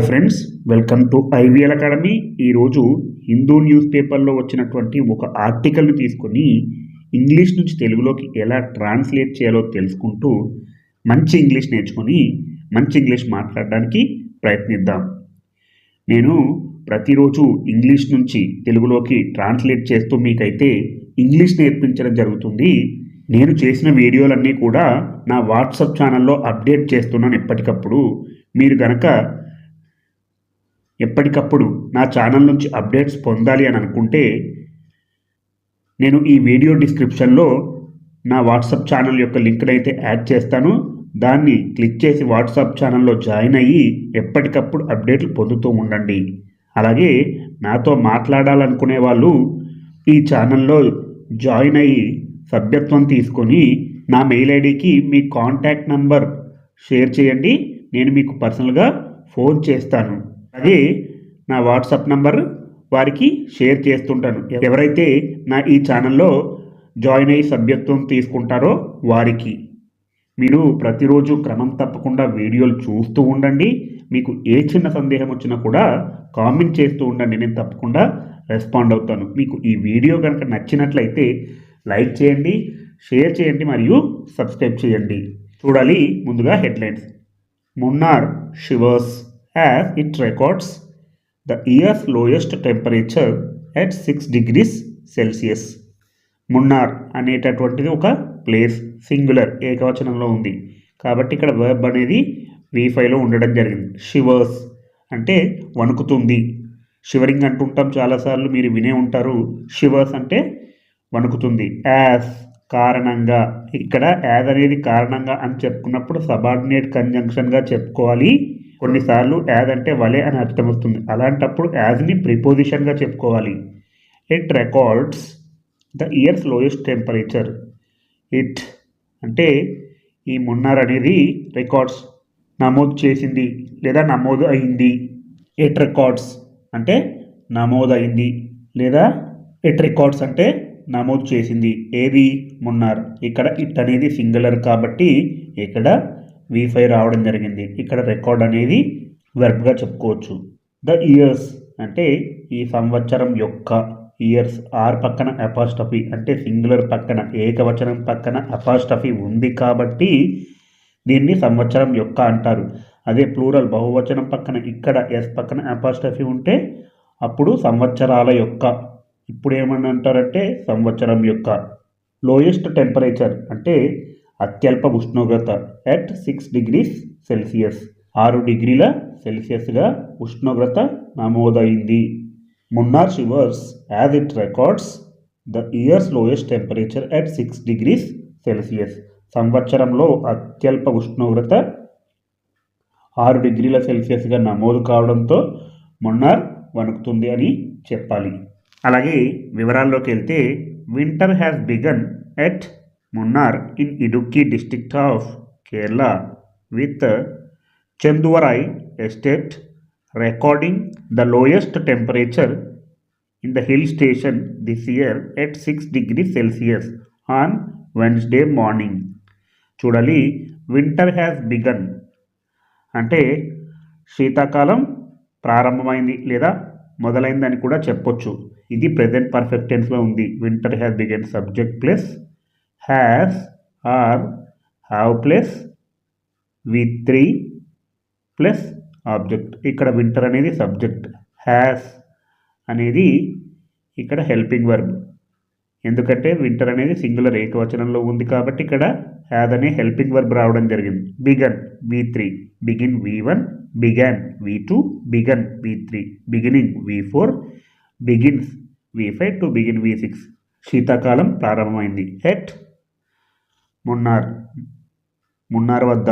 Hi friends welcome to IVL academy. ఈరోజు Hindu news పేపర్లో వచ్చినటువంటి ఒక ఆర్టికల్ని తీసుకొని ఇంగ్లీష్ నుంచి తెలుగులోకి ఎలా ట్రాన్స్లేట్ చేయాలో తెలుసుకుంటూ మంచి ఇంగ్లీష్ నేర్చుకొని మంచి ఇంగ్లీష్ మాట్లాడడానికి ప్రయత్నిద్దాం. నేను ప్రతిరోజు ఇంగ్లీష్ నుంచి తెలుగులోకి ట్రాన్స్లేట్ చేస్తూ మీకైతే ఇంగ్లీష్ నేర్పించడం జరుగుతుంది. నేను చేసిన వీడియోలన్నీ కూడా నా వాట్సాప్ ఛానల్లో అప్డేట్ చేస్తున్నాను ఎప్పటికప్పుడు. మీరు గనక ఎప్పటికప్పుడు నా ఛానల్ నుంచి అప్డేట్స్ పొందాలి అని అనుకుంటే నేను ఈ వీడియో డిస్క్రిప్షన్లో నా వాట్సాప్ ఛానల్ యొక్క లింక్ని అయితే యాడ్ చేస్తాను. దాన్ని క్లిక్ చేసి వాట్సాప్ ఛానల్లో జాయిన్ అయ్యి ఎప్పటికప్పుడు అప్డేట్లు పొందుతూ ఉండండి. అలాగే నాతో మాట్లాడాలనుకునే వాళ్ళు ఈ ఛానల్లో జాయిన్ అయ్యి సభ్యత్వం తీసుకొని నా మెయిల్ ఐడికి మీ కాంటాక్ట్ నంబర్ షేర్ చేయండి. నేను మీకు పర్సనల్గా ఫోన్ చేస్తాను. అది నా వాట్సాప్ నంబర్ వారికి షేర్ చేస్తుంటాను. ఎవరైతే నా ఈ ఛానల్లో జాయిన్ అయ్యి సభ్యత్వం తీసుకుంటారో వారికి మీరు ప్రతిరోజు క్రమం తప్పకుండా వీడియోలు చూస్తూ ఉండండి. మీకు ఏ చిన్న సందేహం వచ్చినా కూడా కామెంట్ చేస్తూ ఉండండి. నేను తప్పకుండా రెస్పాండ్ అవుతాను. మీకు ఈ వీడియో కనుక నచ్చినట్లయితే లైక్ చేయండి షేర్ చేయండి మరియు సబ్స్క్రైబ్ చేయండి. చూడాలి ముందుగా headlines. Munnar shivers as it records the year's lowest temperature at six degrees Celsius Munnar అనేటటువంటిది ఒక ప్లేస్ సింగులర్ ఏకవచనంలో ఉంది. కాబట్టి ఇక్కడ వర్బ్ అనేది వీఫైలో ఉండడం జరిగింది. షివర్స్ అంటే వణుకుతుంది. షివరింగ్ అంటుంటాం చాలాసార్లు మీరు వినే ఉంటారు. షివర్స్ అంటే వణుకుతుంది. యాస్ కారణంగా. ఇక్కడ యాజ్ అనేది కారణంగా అని చెప్పుకున్నప్పుడు సబార్డినేట్ కంజంక్షన్గా చెప్పుకోవాలి. కొన్నిసార్లు యాజ్ అంటే వలే అని అర్థం వస్తుంది. అలాంటప్పుడు యాజ్ని ప్రిపోజిషన్గా చెప్పుకోవాలి. It records the year's lowest temperature it అంటే ఈ మున్నార్ అనేది రికార్డ్స్ నమోదు చేసింది లేదా నమోదు అయింది. ఇట్ రికార్డ్స్ అంటే నమోదు అయింది లేదా ఇట్ రికార్డ్స్ అంటే నమోదు చేసింది. ఏది? మున్నార్. ఇక్కడ ఇట్ అనేది సింగులర్ కాబట్టి ఇక్కడ వి ఫైవ్ రావడం జరిగింది. ఇక్కడ రికార్డ్ అనేది వెర్బ్గా చెప్పుకోవచ్చు. ద ఇయర్స్ అంటే ఈ సంవత్సరం యొక్క ఇయర్స్ ఆర్ పక్కన అపాస్టఫీ అంటే సింగులర్ పక్కన ఏకవచనం పక్కన అపాస్టఫీ ఉంది కాబట్టి దీన్ని సంవత్సరం యొక్క అంటారు. అదే ప్లూరల్ బహువచనం పక్కన ఇక్కడ ఎస్ పక్కన అపాస్టఫీ ఉంటే అప్పుడు సంవత్సరాల యొక్క. ఇప్పుడు ఏమని అంటారంటే సంవత్సరం యొక్క. లోయెస్ట్ టెంపరేచర్ అంటే అత్యల్ప ఉష్ణోగ్రత ఎట్ సిక్స్ డిగ్రీస్ సెల్సియస్ ఆరు డిగ్రీల సెల్సియస్గా ఉష్ణోగ్రత నమోదైంది. Munnar shivers as it records the year's lowest temperature at six degrees Celsius సంవత్సరంలో అత్యల్ప ఉష్ణోగ్రత ఆరు డిగ్రీల సెల్సియస్గా నమోదు కావడంతో మొన్నార్ వణుకుతుంది అని చెప్పాలి. అలాగే వివరాల్లోకి వెళ్తే winter has begun at Munnar in Idukki district of Kerala with Chenduvarai estate recording the lowest temperature in the hill station this year at six degree Celsius on Wednesday morning చూడాలి వింటర్ హ్యాస్ బిగన్ అంటే శీతాకాలం ప్రారంభమైంది లేదా మొదలైందని కూడా చెప్పొచ్చు. ఇది present perfect టెన్స్లో ఉంది. Winter has begun subject plus has or have plus V three plus object ఇక్కడ వింటర్ అనేది సబ్జెక్ట్ హ్యాస్ అనేది ఇక్కడ హెల్పింగ్ వర్బ్ ఎందుకంటే వింటర్ అనేది సింగులర్ ఏకవచనంలో ఉంది కాబట్టి ఇక్కడ హ్యాద్ అనే హెల్పింగ్ వర్బ్ రావడం జరిగింది. Begun V three begin V one began V two begun V three beginning V four begins V five to begin V six శీతాకాలం ప్రారంభమైంది. హెట్ మున్నార్ మున్నార్ వద్ద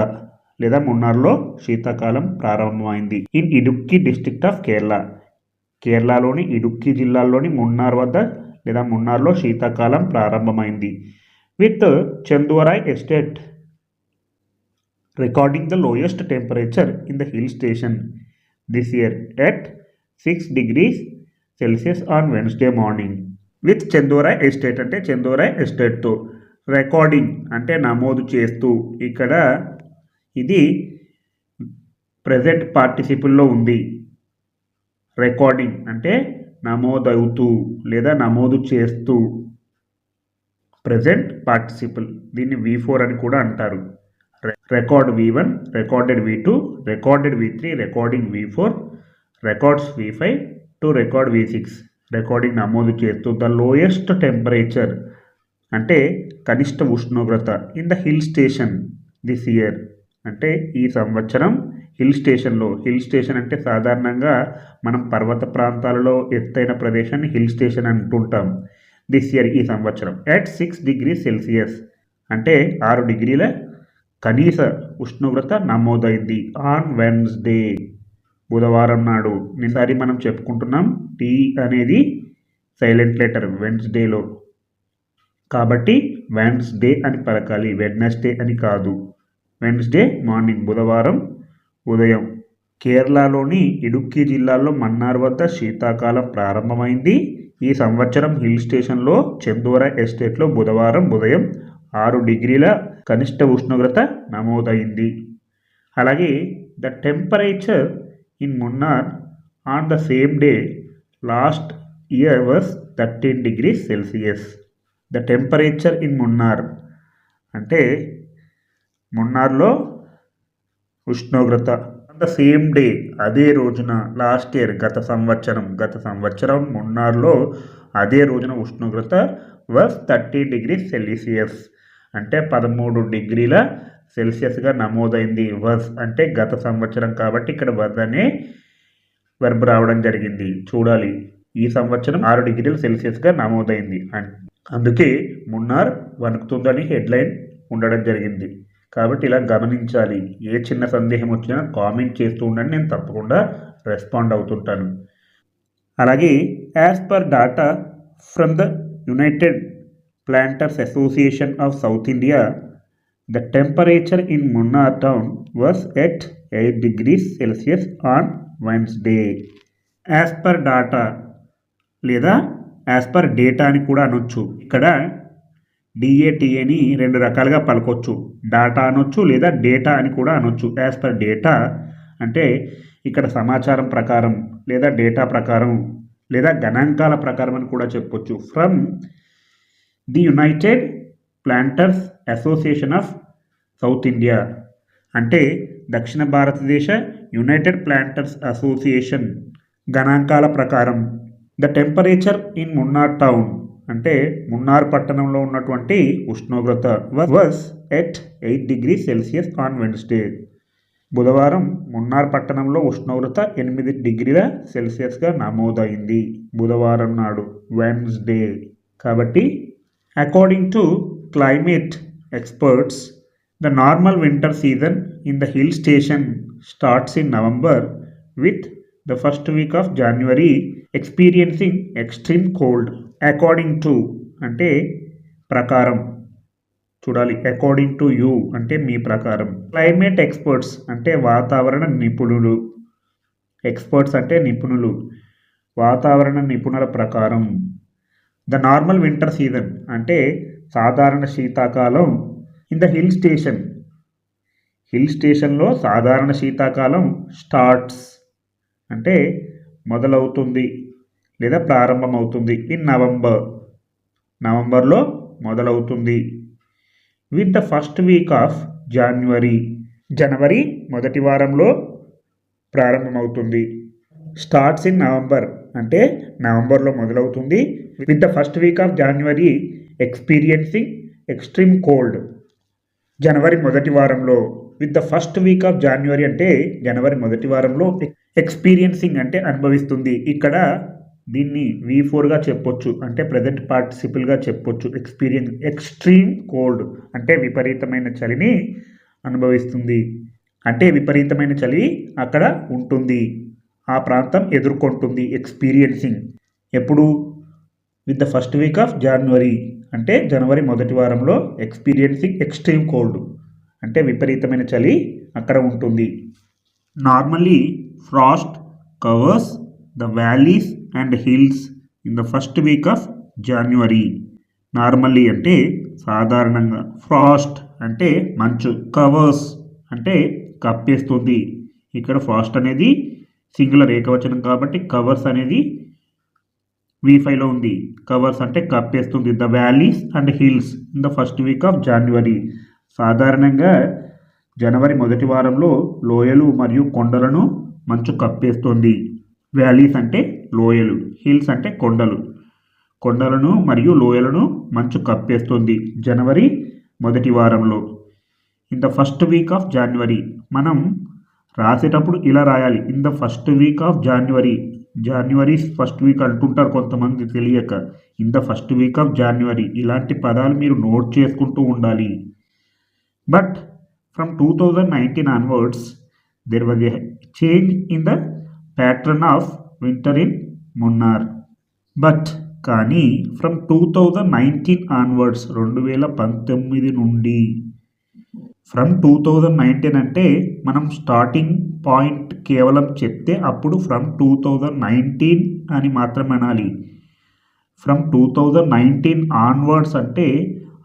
లేదా మున్నార్లో శీతాకాలం ప్రారంభమైంది. In Idukki district of Kerala. కేరళలోని ఇడుక్కి జిల్లాలోని మున్నార్ వద్ద లేదా మున్నార్లో శీతాకాలం ప్రారంభమైంది. With Chenduvarai estate recording the lowest temperature in the hill station this year at six degrees Celsius on Wednesday morning. With Chenduvarai estate అంటే చందోరాయ్ ఎస్టేట్తో. రికార్డింగ్ అంటే నమోదు చేస్తూ ఇక్కడ ఇది ప్రజెంట్ పార్టిసిపుల్లో ఉంది. రికార్డింగ్ అంటే నమోదవుతూ లేదా నమోదు చేస్తూ ప్రజెంట్ పార్టిసిపుల్ దీన్ని వి ఫోర్ అని కూడా అంటారు. Record V one recorded V two recorded V three recording V four records V five to record V six. Recording నమోదు చేస్తూ ద లోయెస్ట్ టెంపరేచర్ అంటే కనిష్ట ఉష్ణోగ్రత in the hill station this year అంటే ఈ సంవత్సరం హిల్ స్టేషన్లో హిల్ స్టేషన్ అంటే సాధారణంగా మనం పర్వత ప్రాంతాలలో ఎత్తైన ప్రదేశాన్ని హిల్ స్టేషన్ అంటుంటాం దిస్ ఇయర్ ఈ సంవత్సరం. ఎట్ సిక్స్ డిగ్రీ సెల్సియస్ అంటే ఆరు డిగ్రీల కనీస ఉష్ణోగ్రత నమోదైంది ఆన్ వెన్స్డే బుధవారం నాడు. నిన్నసారి మనం చెప్పుకుంటున్నాం టీ అనేది సైలెంట్ లెటర్ వెన్స్డేలో కాబట్టి వెన్స్డే అని పలకాలి. వెడ్నెస్డే అని కాదు. వెన్స్డే మార్నింగ్ బుధవారం ఉదయం. కేరళలోని ఇడుక్కి జిల్లాలో మన్నార్ వద్ద శీతాకాలం ప్రారంభమైంది. ఈ సంవత్సరం హిల్ స్టేషన్లో చందోర ఎస్టేట్లో బుధవారం ఉదయం ఆరు డిగ్రీల కనిష్ట ఉష్ణోగ్రత నమోదైంది. అలాగే the temperature in Munnar on the same day last year was thirteen degree Celsius. The temperature in Munnar. అంటే మున్నార్లో ఉష్ణోగ్రత. ద సేమ్ డే అదే రోజున లాస్ట్ ఇయర్ గత సంవత్సరం గత సంవత్సరం మున్నార్లో అదే రోజున ఉష్ణోగ్రత వస్ థర్టీ డిగ్రీ సెల్సియస్ అంటే పదమూడు డిగ్రీల సెల్సియస్గా నమోదైంది. వస్ అంటే గత సంవత్సరం కాబట్టి ఇక్కడ వస్ అనే వెర్బ్ రావడం జరిగింది. చూడాలి. ఈ సంవత్సరం ఆరు డిగ్రీల సెల్సియస్గా నమోదైంది. అందుకే మున్నార్ వణుకుతుందని హెడ్లైన్ ఉండడం జరిగింది. కాబట్టి ఇలా గమనించాలి. ఏ చిన్న సందేహం వచ్చినా కామెంట్ చేస్తూ ఉండండి నేను తప్పకుండా రెస్పాండ్ అవుతుంటాను. అలాగే as per data from the United Planters Association of South India the temperature in Munnar town was at eight degrees Celsius on Wednesday. As per data లేదా యాజ్ పర్ డేటా అని కూడా అనొచ్చు. ఇక్కడ డిఏటిఏని రెండు రకాలుగా పలకొచ్చు. డాటా అనొచ్చు లేదా డేటా అని కూడా అనొచ్చు. యాజ్ పర్ డేటా అంటే ఇక్కడ సమాచారం ప్రకారం లేదా డేటా ప్రకారం లేదా గణాంకాల ప్రకారం అని కూడా చెప్పొచ్చు. From the United Planters Association of South India అంటే దక్షిణ భారతదేశ యునైటెడ్ ప్లాంటర్స్ అసోసియేషన్ గణాంకాల ప్రకారం the temperature in Munnar town అంటే మున్నార్ పట్టణంలో ఉన్నటువంటి ఉష్ణోగ్రత was at eight degree Celsius on Wednesday బుధవారం మున్నార్ పట్టణంలో ఉష్ణోగ్రత ఎనిమిది డిగ్రీల సెల్సియస్గా నమోదైంది. బుధవారం నాడు వెన్స్డే కాబట్టి according to climate experts the normal winter season in the hill station starts in November with the first week of January experiencing extreme cold according to అంటే ప్రకారం. చూడాలి అకార్డింగ్ టు యూ అంటే మీ ప్రకారం. క్లైమేట్ ఎక్స్పర్ట్స్ అంటే వాతావరణ నిపుణులు. Experts అంటే నిపుణులు. వాతావరణ నిపుణుల ప్రకారం. ద నార్మల్ వింటర్ సీజన్ అంటే సాధారణ శీతాకాలం. In the hill station hill స్టేషన్లో సాధారణ శీతాకాలం స్టార్ట్స్ అంటే మొదలవుతుంది లేదా ప్రారంభమవుతుంది. ఇన్ నవంబర్ నవంబర్లో మొదలవుతుంది. With the first week of January జనవరి మొదటి వారంలో ప్రారంభమవుతుంది. స్టార్ట్స్ ఇన్ నవంబర్ అంటే నవంబర్లో మొదలవుతుంది. With the first week of January experiencing extreme cold జనవరి మొదటి వారంలో with the first week of January అంటే జనవరి మొదటి వారంలో ఎక్స్పీరియన్సింగ్ అంటే అనుభవిస్తుంది. ఇక్కడ దీన్ని వి ఫోర్గా చెప్పొచ్చు. అంటే ప్రజెంట్ పార్టిసిపుల్గా చెప్పొచ్చు. ఎక్స్పీరియన్స్ ఎక్స్ట్రీమ్ కోల్డ్ అంటే విపరీతమైన చలిని అనుభవిస్తుంది. అంటే విపరీతమైన చలి అక్కడ ఉంటుంది. ఆ ప్రాంతం ఎదుర్కొంటుంది ఎక్స్పీరియన్సింగ్ ఎప్పుడు? With the first week of January అంటే జనవరి మొదటి వారంలో ఎక్స్పీరియన్సింగ్ ఎక్స్ట్రీమ్ కోల్డ్ అంటే విపరీతమైన చలి అక్కడ ఉంటుంది. Normally frost covers the valleys and hills in the first week of January normally అంటే సాధారణంగా ఫ్రాస్ట్ అంటే మంచు కవర్స్ అంటే కప్పేస్తుంది. ఇక్కడ ఫాస్ట్ అనేది సింగులర్ ఏకవచనం కాబట్టి కవర్స్ అనేది వి ఫైవ్లో ఉంది. కవర్స్ అంటే కప్పేస్తుంది. The valleys and hills in the first week of January సాధారణంగా జనవరి మొదటి వారంలో లోయలు మరియు కొండలను మంచు కప్పేస్తుంది. వ్యాలీస్ అంటే లోయలు హిల్స్ అంటే కొండలు. కొండలను మరియు లోయలను మంచు కప్పేస్తుంది జనవరి మొదటి వారంలో. In the first week of January మనం రాసేటప్పుడు ఇలా రాయాలి. In the first week of January. January first week అంటుంటారు కొంతమంది తెలియక. In the first week of January ఇలాంటి పదాలు మీరు నోట్ చేసుకుంటూ ఉండాలి. But from two thousand nineteen onwards there was a change in the pattern of winter in Munnar but కానీ from two thousand nineteen onwards రెండు వేల పంతొమ్మిది నుండి ఫ్రమ్ టూ థౌజండ్ నైన్టీన్ అంటే మనం స్టార్టింగ్ పాయింట్ కేవలం చెప్తే అప్పుడు ఫ్రమ్ టూ థౌజండ్ నైన్టీన్ అని మాత్రం అనాలి. From two thousand nineteen onwards అంటే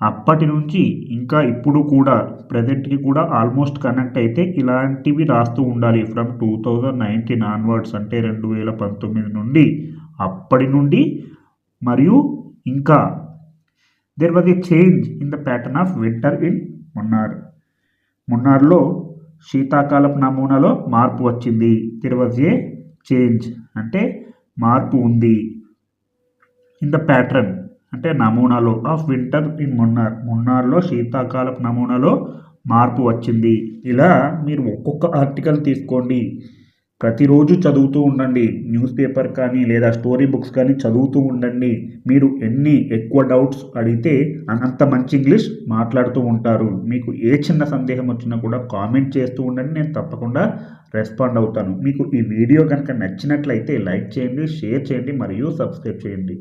అప్పటి నుంచి ఇంకా ఇప్పుడు కూడా ప్రజెంట్కి కూడా ఆల్మోస్ట్ కనెక్ట్ అయితే ఇలాంటివి రాస్తూ ఉండాలి. From two thousand nineteen onwards అంటే రెండు వేల పంతొమ్మిది నుండి అప్పటి నుండి మరియు ఇంకా. There was a change in the pattern of winter in Munnar మున్నార్లో శీతాకాలపు నమూనాలో మార్పు వచ్చింది. దెర్ వాజ్ ఏ చేంజ్ అంటే మార్పు ఉంది. ఇన్ ద ప్యాటర్న్ అంటే నమూనాలో ఆఫ్ వింటర్ ఇన్ మున్నార్. మున్నార్లో శీతాకాలపు నమూనాలో మార్పు వచ్చింది. ఇలా మీరు ఒక్కొక్క ఆర్టికల్ తీసుకోండి. ప్రతిరోజు చదువుతూ ఉండండి. న్యూస్ పేపర్ కానీ లేదా స్టోరీ బుక్స్ కానీ చదువుతూ ఉండండి. మీరు ఎన్ని ఎక్కువ డౌట్స్ అడిగితే అంత మంచి ఇంగ్లీష్ మాట్లాడుతూ ఉంటారు. మీకు ఏ చిన్న సందేహం వచ్చినా కూడా కామెంట్ చేస్తూ ఉండండి. నేను తప్పకుండా రెస్పాండ్ అవుతాను. మీకు ఈ వీడియో కనుక నచ్చినట్లయితే లైక్ చేయండి షేర్ చేయండి మరియు సబ్స్క్రైబ్ చేయండి.